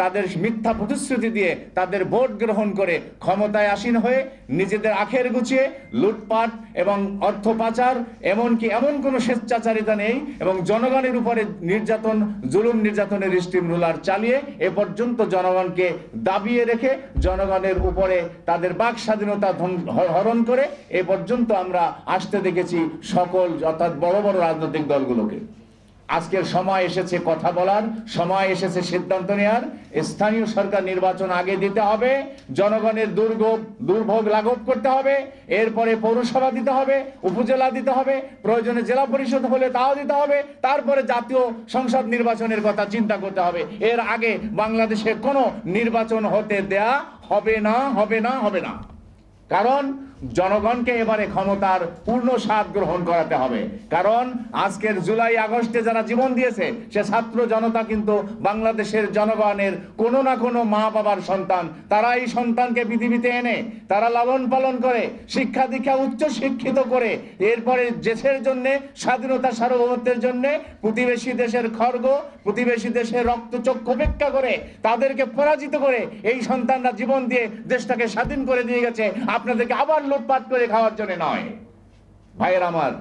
তাদের মিথ্যা প্রতিশ্রুতি দিয়ে তাদের ভোট গ্রহণ করে ক্ষমতায় আসীন হয়ে নিজেদের আখের গুছিয়ে, লুটপাট এবং অর্থ পাচার, এমনকি এমন কোনো স্বেচ্ছাচারিতা নেই এবং জনগণের উপরে নির্যাতন, জুলুম নির্যাতনের স্টিম রুলার চালিয়ে এ পর্যন্ত জনগণকে দাবিয়ে রেখে জনগণের উপরে তাদের বাক স্বাধীনতা হরণ করে এ পর্যন্ত আমরা আসতে দেখেছি সকল, অর্থাৎ বড় বড় রাজনৈতিক দলগুলোকে। আজকের সময় এসেছে কথা বলার, সময় এসেছে সিদ্ধান্ত নেওয়ার স্থানীয় সরকার নির্বাচন আগে দিতে হবে, জনগণের দুর্ভোগ দুর্ভোগ লাঘব করতে হবে, এরপরে পৌরসভা দিতে হবে, উপজেলা দিতে হবে, প্রয়োজনে জেলা পরিষদ হলে তাও দিতে হবে, তারপরে জাতীয় সংসদ নির্বাচনের কথা চিন্তা করতে হবে। এর আগে বাংলাদেশে কোনো নির্বাচন হতে দেয়া হবে না হবে না হবে না। কারণ জনগণকে এবারে ক্ষমতার পূর্ণ স্বাদ গ্রহণ করাতে হবে। কারণ আজকের জুলাই, আগস্টে যারা জীবন দিয়েছে, সে ছাত্র জনতা কিন্তু বাংলাদেশের জনগণের কোনো না কোনো মা বাবার সন্তান। তারা এই সন্তানকে পৃথিবীতে এনে, তারা লালন পালন করে, শিক্ষা দীক্ষা উচ্চ শিক্ষিত করে, এরপরে দেশের জন্য, স্বাধীনতা সার্বভৌমত্বের জন্য, প্রতিবেশী দেশের খর্গ, প্রতিবেশী দেশের রক্তচক্ষু উপেক্ষা করে, তাদেরকে পরাজিত করে, এই সন্তানরা জীবন দিয়ে দেশটাকে স্বাধীন করে দিয়ে গেছে। আপনাদেরকে আবার লুটপাট করে খাওয়ার জন্য নয়। ভাইয়ের আমার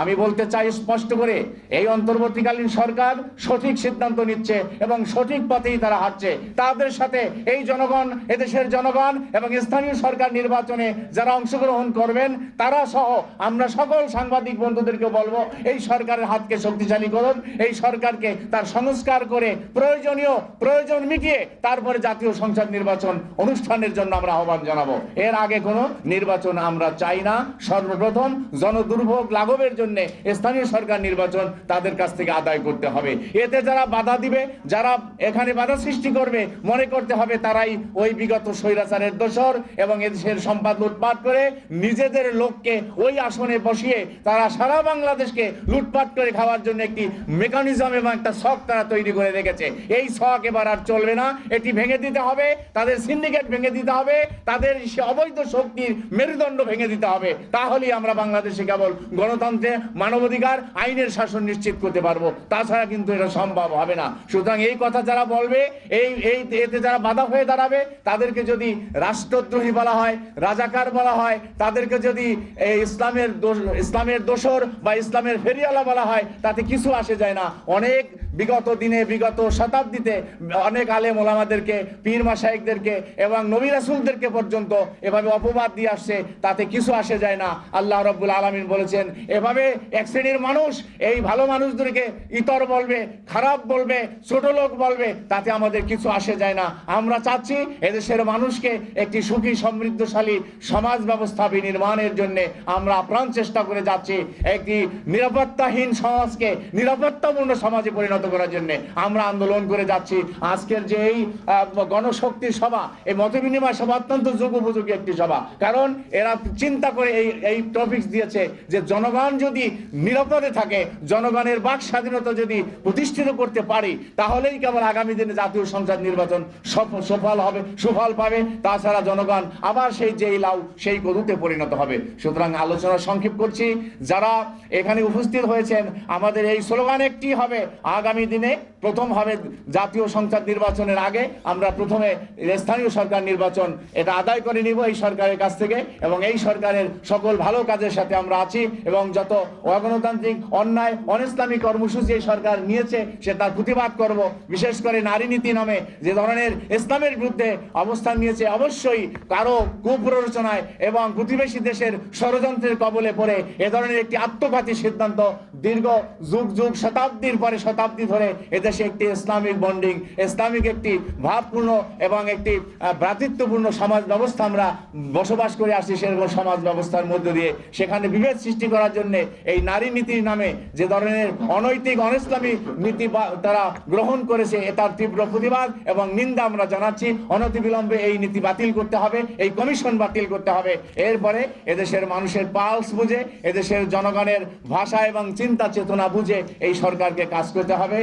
আমি বলতে চাই স্পষ্ট করে, এই অন্তর্বর্তীকালীন সরকার সঠিক সিদ্ধান্ত নিচ্ছে এবং সঠিক পথেই তারা হাঁটছে। তাদের সাথে এই জনগণ, এদেশের জনগণ এবং স্থানীয় সরকার নির্বাচনে যারা অংশগ্রহণ করবেন, তারা সহ আমরা সকল সাংবাদিক বন্ধুদেরকে বলব, এই সরকারের হাতকে শক্তিশালী করুন, এই সরকারকে তার সংস্কার করে, প্রয়োজনীয়, প্রয়োজন মিটিয়ে তারপরে জাতীয় সংসদ নির্বাচন অনুষ্ঠানের জন্য আমরা আহ্বান জানাব। এর আগে কোনো নির্বাচন আমরা চাই না। সর্বপ্রথম জনদুর্ভোগ লাঘবের জন্য স্থানীয় সরকার নির্বাচন তাদের কাছ থেকে আদায় করতে হবে। এতে যারা বাধা দিবে, যারা এখানে বাধা সৃষ্টি করবে, মনে করতে হবে তারাই ওই বিগত স্বৈরাচারের দোষর এবং এদেশের সম্পদ লুটপাট করে নিজেদের লোককে ওই আসনে বসিয়ে তারা সারা বাংলাদেশকে লুটপাট করে খাওয়ার জন্য একটি মেকানিজম এবং একটা শখ তারা তৈরি করে রেখেছে। এই শখ এবার আর চলবে না। এটি ভেঙে দিতে হবে, তাদের সিন্ডিকেট ভেঙে দিতে হবে, তাদের সে অবৈধ শক্তির মেরুদণ্ড ভেঙে দিতে হবে। তাহলেই আমরা বাংলাদেশে কেবল গণতন্ত্রে মানবাধিকার আইনের শাসন নিশ্চিত করতে পারব। তাছাড়া কিন্তু এটা সম্ভব হবে না। সুতরাং এই কথা যারা বলবে, এই এই, এতে যারা বাধা হয়ে দাঁড়াবে, তাদেরকে যদি রাষ্ট্রদ্রোহী বলা হয়, রাজাকার বলা হয়, তাদেরকে যদি ইসলামের ইসলামের দোসর বা ইসলামের ফেরিয়ালা বলা হয়, তাতে কিছু আসে যায় না। অনেক বিগত দিনে, বিগত শতাব্দীতে অনেক আলেম ওলামাদেরকে, পীর মাসাইকদেরকে এবং নবী রাসূলদেরকে পর্যন্ত এভাবে অপবাদ দিয়ে আসছে, তাতে কিছু আসে যায় না। আল্লাহ রব্বুল আলমিন বলেছেন, এভাবে এক শ্রেণির মানুষ এই ভালো মানুষদেরকে ইতর বলবে, খারাপ বলবে, ছোট লোক বলবে, তাতে আমাদের কিছু আসে যায় না। আমরা চাচ্ছি এদেশের মানুষকে একটি সুখী, সমৃদ্ধশালী সমাজ ব্যবস্থা বিনির্মাণের জন্য আমরা আপ্রাণ চেষ্টা করে যাচ্ছি। একটি নিরাপত্তাহীন সমাজকে, নিরাপত্তাপূর্ণ সমাজে পরিণত করার জন্য আমরা আন্দোলন করে যাচ্ছি। আজকের যে এই গণশক্তি সভা, এই মত বিনিময় সভা অত্যন্ত যুগোপযোগী একটি সভা। কারণ এরা চিন্তা করে এই এই টপিক দিয়েছে যে জনগণ যদি নিরাপদে থাকে, জনগণের বাক স্বাধীনতা যদি প্রতিষ্ঠিত করতে পারি, তাহলেই কেবল আগামী দিনে জাতীয় সংসদ নির্বাচন সফল হবে, সুফল পাবে। তাছাড়া জনগণ আবার সেই যেই লাউ, সেই গরুতে পরিণত হবে। সুতরাং আলোচনা সংক্ষেপ করছি। যারা এখানে উপস্থিত হয়েছেন, আমাদের এই স্লোগান একটি হবে আগামী দিনে প্রথম হবে জাতীয় সংসদ নির্বাচনের আগে আমরা প্রথমে স্থানীয় সরকার নির্বাচন এটা আদায় করে নিব এই সরকারের কাছ থেকে এবং এই সরকারের সকল ভালো কাজের সাথে আমরা আছি এবং যত অগণতান্ত্রিক অন্যায়, অনিসলামী কর্মসূচি এই সরকার নিয়েছে, সে তার প্রতিবাদ করব। বিশেষ করে নারী নীতি নামে যে ধরনের ইসলামের বিরুদ্ধে অবস্থান নিয়েছে, অবশ্যই কারও কুপ্ররোচনায় এবং প্রতিবেশী দেশের ষড়যন্ত্রের কবলে পড়ে এ ধরনের একটি আত্মঘাতী সিদ্ধান্ত দীর্ঘ যুগ যুগ শতাব্দীর পরে শতাব্দী ধরে এদেশে একটি ইসলামিক বন্ডিং ইসলামিক একটি ভাবপূর্ণ এবং একটি ভ্রাতৃত্বপূর্ণ সমাজ ব্যবস্থা আমরা বসবাস করে আসছি সেরকম সমাজ ব্যবস্থার মধ্য দিয়ে। সেখানে বিভেদ সৃষ্টি করার জন্য এই নারী নীতির নামে যে ধরনের অনৈতিক, অনিসলামী নীতি তারা গ্রহণ করেছে তার তীব্র প্রতিবাদ এবং নিন্দা আমরা জানাচ্ছি। অনতিবিলম্বে এই নীতি বাতিল করতে হবে, এই কমিশন বাতিল করতে হবে। এরপরে এদেশের মানুষের পালস বুঝে, এদেশের জনগণের ভাষা এবং চিন্তা চেতনা বুঝে এই সরকারকে কাজ করতে হবে।